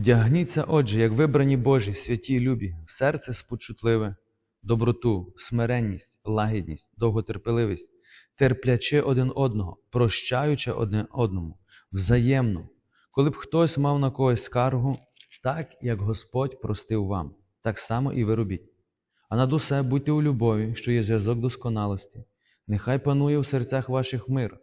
Вдягніться, отже, як вибрані Божі, святі й любі, серце спочутливе, доброту, смиренність, лагідність, довготерпеливість, терплячи один одного, прощаючи одне одному, взаємно, коли б хтось мав на когось скаргу, так як Господь простив вам, так само і ви робіть. А над усе будьте у любові, що є зв'язок досконалості. Нехай панує в серцях ваших мир,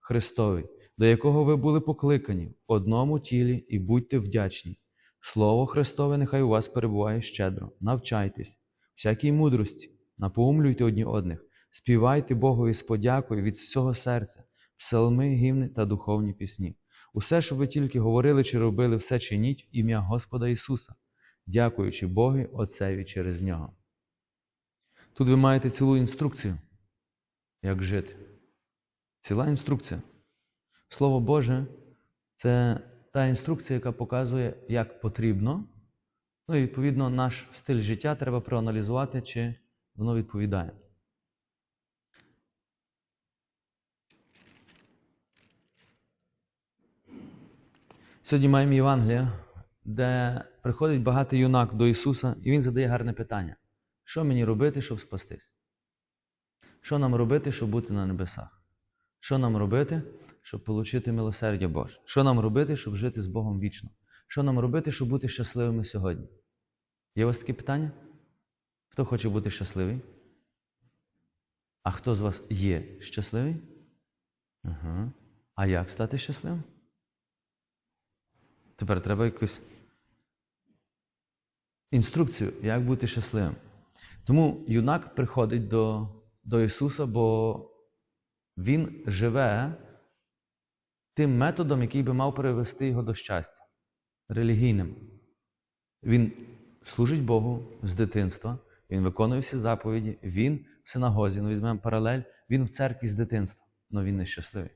Христовий, до якого ви були покликані в одному тілі і будьте вдячні. Слово Христове нехай у вас перебуває щедро, навчайтесь, всякій мудрості, напоумлюйте одні одних, співайте Богові з подякою від всього серця, псалми, гімни та духовні пісні. Усе, що ви тільки говорили чи робили, все чиніть в ім'я Господа Ісуса, дякуючи Богові Отцеві через Нього. Тут ви маєте цілу інструкцію, як жити. Ціла інструкція. Слово Боже це та інструкція, яка показує, як потрібно. Ну і відповідно наш стиль життя треба проаналізувати, чи воно відповідає. Сьогодні маємо Євангелія, де приходить багатий юнак до Ісуса, і Він задає гарне питання: що мені робити, щоб спастись? Що нам робити, щоб бути на небесах? Що нам робити, щоб отримати милосердя Боже? Що нам робити, щоб жити з Богом вічно? Що нам робити, щоб бути щасливими сьогодні? Є у вас такі питання? Хто хоче бути щасливий? А хто з вас є щасливий? Ага. А як стати щасливим? Тепер треба якусь інструкцію, як бути щасливим. Тому юнак приходить до, до Ісуса, бо Він живе тим методом, який би мав перевести його до щастя релігійним. Він служить Богу з дитинства, він виконує всі заповіді, він в синагозі, ну візьмемо паралель, він в церкві з дитинства, але він нещасливий.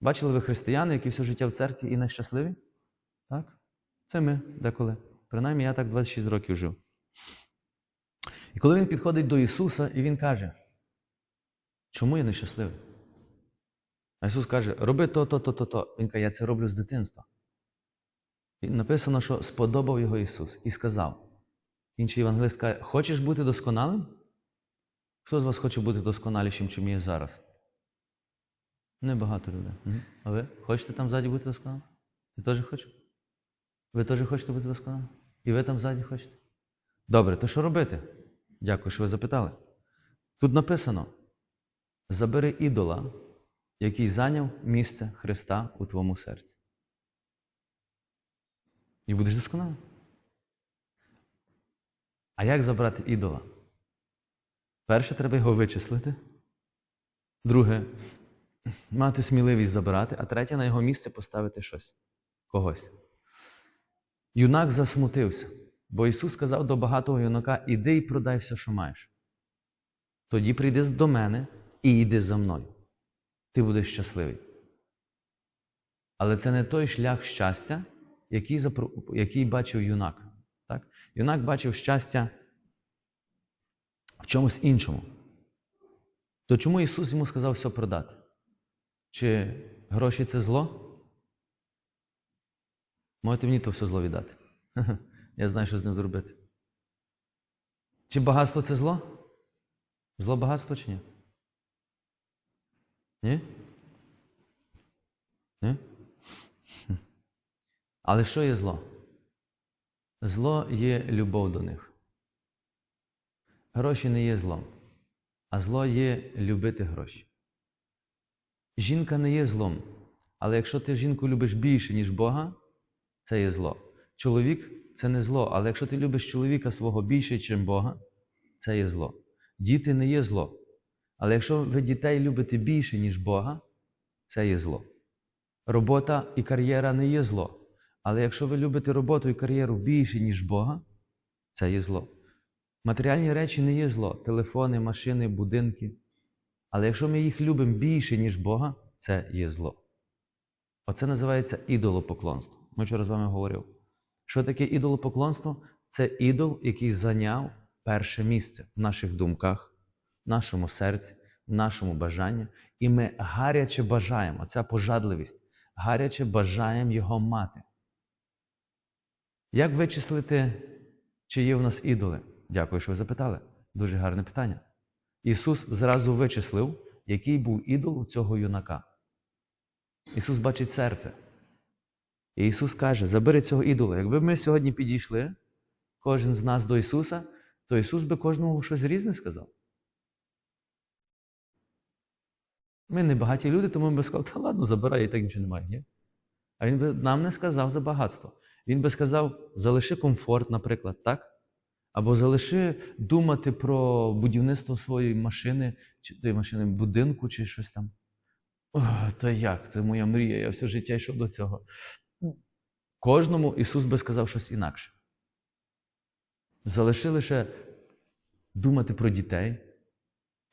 Бачили ви християни, які все життя в церкві і нещасливі? Так? Це ми деколи. Принаймні, я так 26 років жив. І коли він підходить до Ісуса, і Він каже, чому я нещасливий? А Ісус каже, роби то, то, то, то, то. Він каже, я це роблю з дитинства. І написано, що сподобав його Ісус і сказав. Інший євангелист каже, хочеш бути досконалим? Хто з вас хоче бути досконалішим, чим є зараз? Небагато людей. А ви хочете там ззаді бути досконалим? Ти теж хочеш? Ви теж хочете бути досконалим? І ви там ззаді хочете? Добре, то що робити? Дякую, що ви запитали. Тут написано: забери ідола, який зайняв місце Христа у твоєму серці. І будеш досконалим. А як забрати ідола? Перше, треба його вичислити. Друге, мати сміливість забрати, а третє на його місце поставити щось, когось. Юнак засмутився, бо Ісус сказав до багатого юнака: іди і продай все, що маєш. Тоді прийди до мене і йди за мною. Ти будеш щасливий. Але це не той шлях щастя, який, запро- який бачив юнак. Так? Юнак бачив щастя в чомусь іншому. То чому Ісус йому сказав все продати? Чи гроші це зло? Можете мені то все зло віддати. Я знаю, що з ним зробити. Чи багатство це зло? Зло багатство чи ні? Ні? Ні? Але що є зло? Зло є любов до них. Гроші не є злом, а зло є любити гроші. Жінка не є злом, але якщо ти жінку любиш більше, ніж Бога, це є зло. Чоловік це не зло, але якщо ти любиш чоловіка свого більше, ніж Бога, це є зло. Діти не є зло. Але якщо ви дітей любите більше, ніж Бога, це є зло. Робота і кар'єра не є зло. Але якщо ви любите роботу і кар'єру більше, ніж Бога, це є зло. Матеріальні речі не є зло. Телефони, машини, будинки. Але якщо ми їх любимо більше, ніж Бога, це є зло. Оце називається ідолопоклонство. Ми вчора з вами говорив. Що таке ідолопоклонство? Це ідол, який зайняв перше місце в наших думках, нашому серці, в нашому бажанні. І ми гаряче бажаємо, ця пожадливість, гаряче бажаємо його мати. Як вичислити, чи є в нас ідоли? Дякую, що ви запитали. Дуже гарне питання. Ісус зразу вичислив, який був ідол у цього юнака. Ісус бачить серце. І Ісус каже: забери цього ідола. Якби ми сьогодні підійшли, кожен з нас до Ісуса, то Ісус би кожному щось різне сказав. Ми не багаті люди, тому ми би сказали, та ладно, забирай, і так нічого немає. Ні? А Він би нам не сказав за багатство. Він би сказав, залиши комфорт, наприклад, так? Або залиши думати про будівництво своєї машини, чи тої машини, будинку, чи щось там. О, та як? Це моя мрія, я все життя йшов до цього. Кожному Ісус би сказав щось інакше. Залиши лише думати про дітей,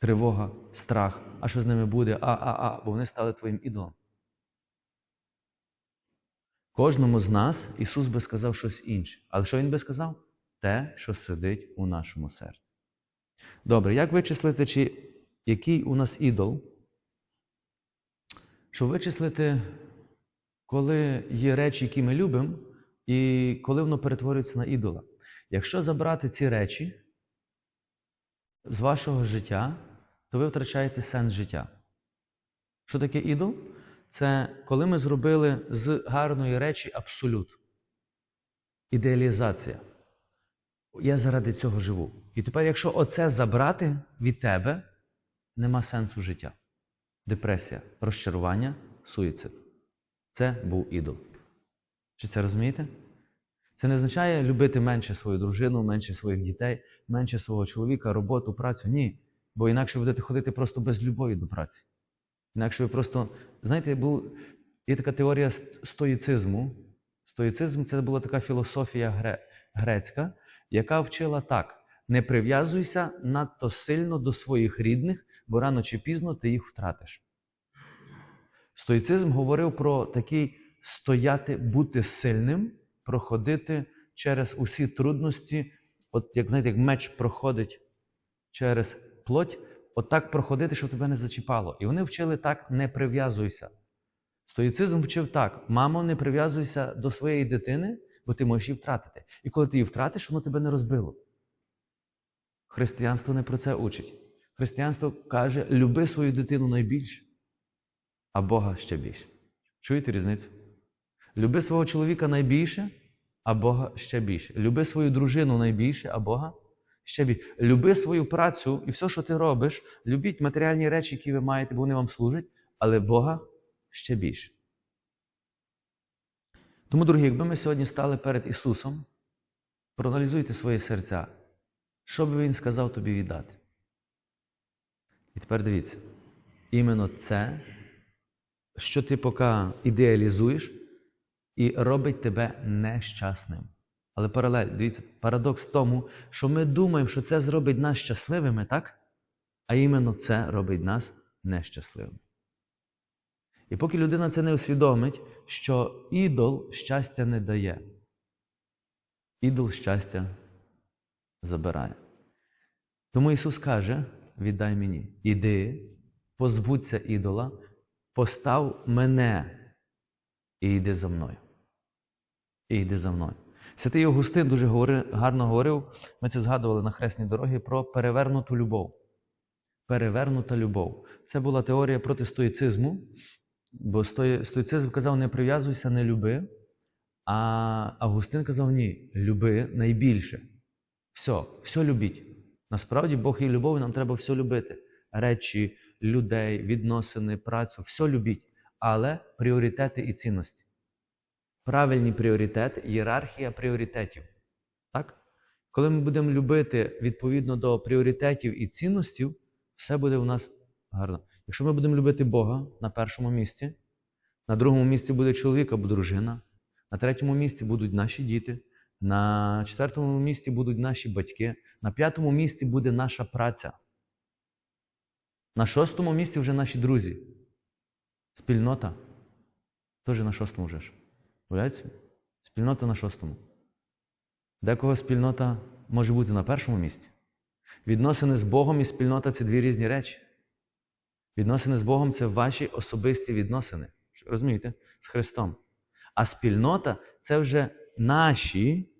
тривога, страх, а що з ними буде, а, а, а, бо вони стали твоїм ідолом. Кожному з нас Ісус би сказав щось інше. Але що Він би сказав? Те, що сидить у нашому серці. Добре, як вичислити, чи який у нас ідол? Щоб вичислити, коли є речі, які ми любимо, і коли воно перетворюється на ідола. Якщо забрати ці речі з вашого життя, то ви втрачаєте сенс життя. Що таке ідол? Це коли ми зробили з гарної речі абсолют. Ідеалізація. Я заради цього живу. І тепер, якщо оце забрати від тебе, нема сенсу життя. Депресія, розчарування, суїцид. Це був ідол. Чи це розумієте? Це не означає любити менше свою дружину, менше своїх дітей, менше свого чоловіка, роботу, працю. Ні. Бо інакше будете ходити просто без любові до праці. Інакше ви просто, знаєте, був, є така теорія стоїцизму. Стоїцизм це була така філософія гре, грецька, яка вчила так: не прив'язуйся надто сильно до своїх рідних, бо рано чи пізно ти їх втратиш. Стоїцизм говорив про такий стояти, бути сильним, проходити через усі трудності, от як знаєте, як меч проходить через плоть, отак проходити, щоб тебе не зачіпало. І вони вчили так: не прив'язуйся. Стоїцизм вчив так: мамо, не прив'язуйся до своєї дитини, бо ти можеш її втратити. І коли ти її втратиш, воно тебе не розбило. Християнство не про це учить. Християнство каже: люби свою дитину найбільше, а Бога ще більше. Чуєте різницю? Люби свого чоловіка найбільше, а Бога ще більше. Люби свою дружину найбільше, а Бога ще більше. Люби свою працю і все, що ти робиш, любіть матеріальні речі, які ви маєте, бо вони вам служать, але Бога ще більше. Тому, дорогі, якби ми сьогодні стали перед Ісусом, проаналізуйте свої серця, що би Він сказав тобі віддати. І тепер дивіться, іменно це, що ти поки ідеалізуєш, і робить тебе нещасним. Але паралель, дивіться, парадокс в тому, що ми думаємо, що це зробить нас щасливими, так? А іменно це робить нас нещасливими. І поки людина це не усвідомить, що ідол щастя не дає, ідол щастя забирає. Тому Ісус каже: віддай мені, іди, позбудься ідола, постав мене і йди за мною. І йди за мною. Святий Августин дуже гарно говорив, ми це згадували на хресній дорогі, про перевернуту любов. Перевернута любов. Це була теорія проти стоїцизму, бо стоїцизм казав, не прив'язуйся, не люби. А Августин казав, ні, люби найбільше. Все, все любіть. Насправді Бог є любов, і нам треба все любити. Речі, людей, відносини, працю, все любіть. Але пріоритети і цінності. Правильний пріоритет, ієрархія пріоритетів. Так? Коли ми будемо любити відповідно до пріоритетів і цінностей, все буде у нас гарно. Якщо ми будемо любити Бога на першому місці, на другому місці буде чоловік або дружина, на третьому місці будуть наші діти, на четвертому місці будуть наші батьки, на п'ятому місці буде наша праця. На шостому місці вже наші друзі. Спільнота теж на шостому вже ж. Уявляєте? Спільнота на шостому. Декого спільнота може бути на першому місці. Відносини з Богом і спільнота це дві різні речі. Відносини з Богом це ваші особисті відносини. Розумієте? З Христом. А спільнота це вже наші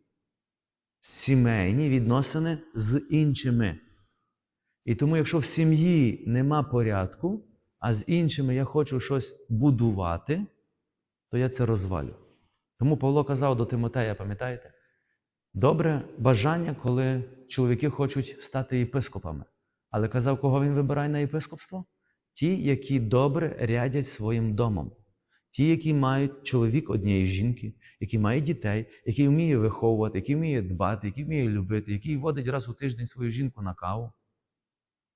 сімейні відносини з іншими. І тому, якщо в сім'ї нема порядку, а з іншими я хочу щось будувати, то я це розвалю. Тому Павло казав до Тимотея, пам'ятаєте? Добре бажання, коли чоловіки хочуть стати єпископами. Але казав, кого він вибирає на єпископство? Ті, які добре рядять своїм домом. Ті, які мають чоловік однієї жінки, які мають дітей, які вміє виховувати, які вміє дбати, які вміє любити, який водить раз у тиждень свою жінку на каву.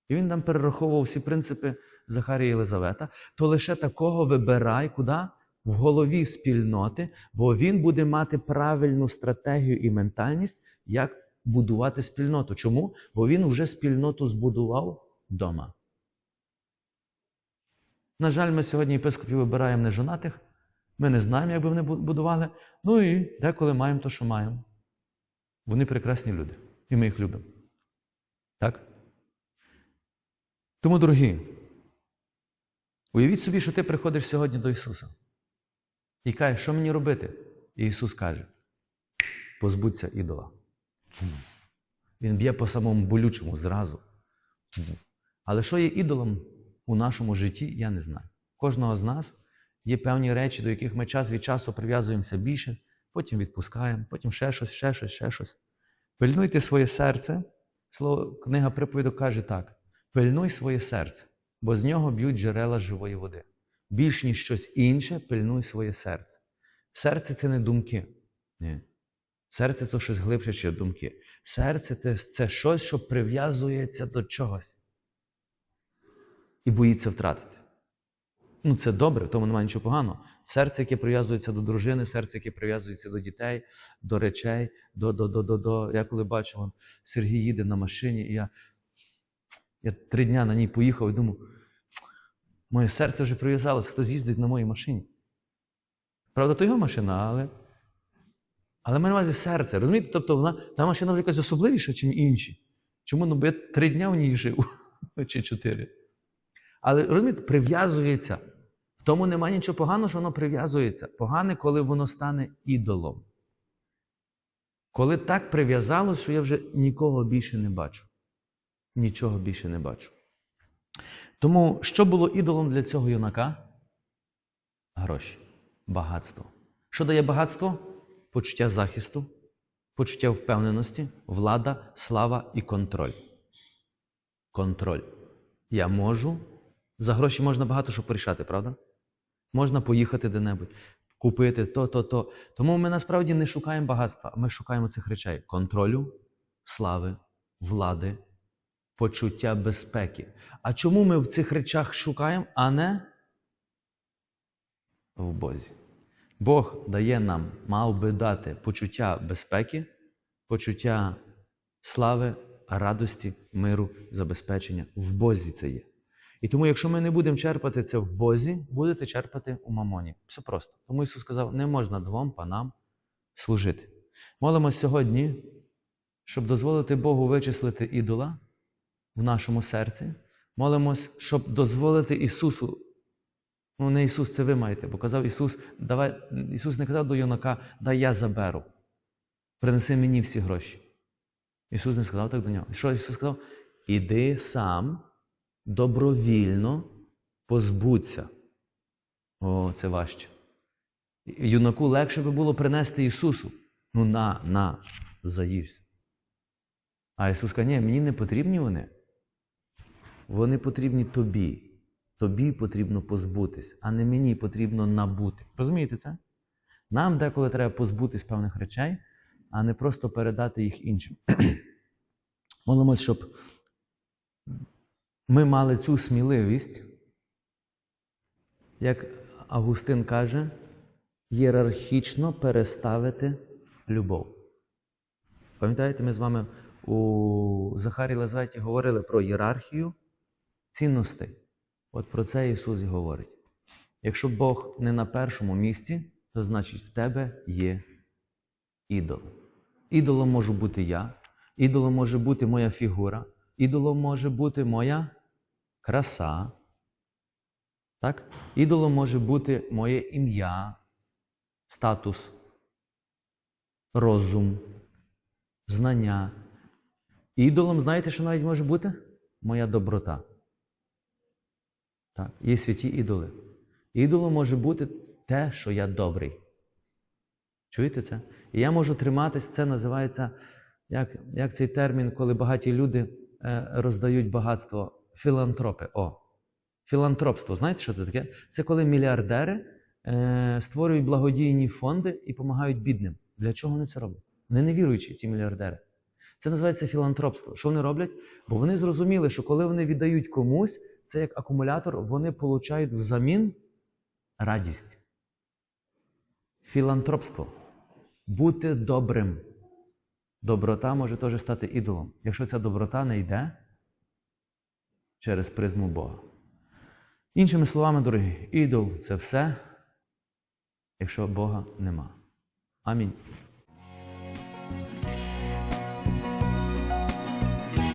І він там перераховував всі принципи Захарія і Єлизавета, то лише такого вибирай куди? В голові спільноти, бо він буде мати правильну стратегію і ментальність, як будувати спільноту. Чому? Бо він вже спільноту збудував вдома. На жаль, ми сьогодні єпископів вибираємо нежонатих. Ми не знаємо, як би вони будували. Ну і деколи маємо те, що маємо. Вони прекрасні люди. І ми їх любимо. Так? Тому, дорогі, уявіть собі, що ти приходиш сьогодні до Ісуса і кажеш, що мені робити? І Ісус каже: позбудься ідола. Він б'є по самому болючому зразу. Але що є ідолом у нашому житті, я не знаю. Кожного з нас є певні речі, до яких ми час від часу прив'язуємося більше, потім відпускаємо, потім ще щось, ще щось, ще щось. Пильнуйте своє серце. Слово, книга приповіду каже так: пильнуй своє серце, бо з нього б'ють джерела живої води. Більш ніж щось інше, пильнуй своє серце. Серце це не думки. Ні. Серце це щось глибше, ніж думки. Серце це щось, що прив'язується до чогось і боїться втратити. Ну, це добре, в тому немає нічого поганого. Серце, яке прив'язується до дружини, серце, яке прив'язується до дітей, до речей, до. до, до, до, до. Я коли бачу, Сергій їде на машині, і я я три дня на ній поїхав і думав, моє серце вже прив'язалося, хтось їздить на моїй машині. Правда, то його машина, але. Але маю на увазі серце. Розумієте? Тобто вона, та машина вже якась особливіша, ніж інші. Чому? Ну, бо я три дня в ній жив, чи чотири. Але розумієте, прив'язується. В тому немає нічого поганого, що воно прив'язується. Погане, коли воно стане ідолом. Коли так прив'язалося, що я вже нікого більше не бачу. Нічого більше не бачу. Тому, що було ідолом для цього юнака? Гроші, багатство. Що дає багатство? Почуття захисту, почуття впевненості, влада, слава і контроль. Контроль. Я можу. За гроші можна багато що порішати, правда? Можна поїхати де-небудь, купити то, то, то. Тому ми насправді не шукаємо багатства, ми шукаємо цих речей: контролю, слави, влади, почуття безпеки. А чому ми в цих речах шукаємо, а не в Бозі? Бог дає нам, мав би дати почуття безпеки, почуття слави, радості, миру, забезпечення. В Бозі це є. І тому, якщо ми не будемо черпати це в Бозі, будете черпати у мамоні. Все просто. Тому Ісус сказав, не можна двом панам служити. Молимось сьогодні, щоб дозволити Богу вичислити ідола в нашому серці. Молимось, щоб дозволити Ісусу. Ну, не Ісус, це ви маєте, бо казав Ісус, давай, Ісус не казав до юнака, дай я заберу. Принеси мені всі гроші. Ісус не сказав так до нього. Що Ісус сказав? Іди сам добровільно позбудься. О, це важче. Юнаку легше би було принести Ісусу. Ну на, на, заївся. А Ісус каже, ні, мені не потрібні вони. Вони потрібні тобі. Тобі потрібно позбутись, а не мені потрібно набути. Розумієте це? Нам деколи треба позбутись певних речей, а не просто передати їх іншим. Молимось, щоб ми мали цю сміливість, як Августин каже, ієрархічно переставити любов. Пам'ятаєте, ми з вами у Захарі Лазветі говорили про ієрархію цінностей. От про це Ісус і говорить. Якщо Бог не на першому місці, то значить в тебе є ідол. Ідолом можу бути я, ідолом може бути моя фігура, ідолом може бути моя краса. Так? Ідолом може бути моє ім'я, статус, розум, знання. Ідолом, знаєте, що навіть може бути? Моя доброта. Так, є святі ідоли. Ідолом може бути те, що я добрий. Чуєте це? І я можу триматись, це називається, як, як цей термін, коли багаті люди е, роздають багатство філантропи. О, філантропство. Знаєте, що це таке? Це коли мільярдери е, створюють благодійні фонди і допомагають бідним. Для чого вони це роблять? Вони не віруючі, ті мільярдери. Це називається філантропство. Що вони роблять? Бо вони зрозуміли, що коли вони віддають комусь, це як акумулятор, вони получають взамін радість. Філантропство. Бути добрим. Доброта може теж стати ідолом. Якщо ця доброта не йде через призму Бога. Іншими словами, дорогі, ідол це все, якщо Бога нема. Амінь.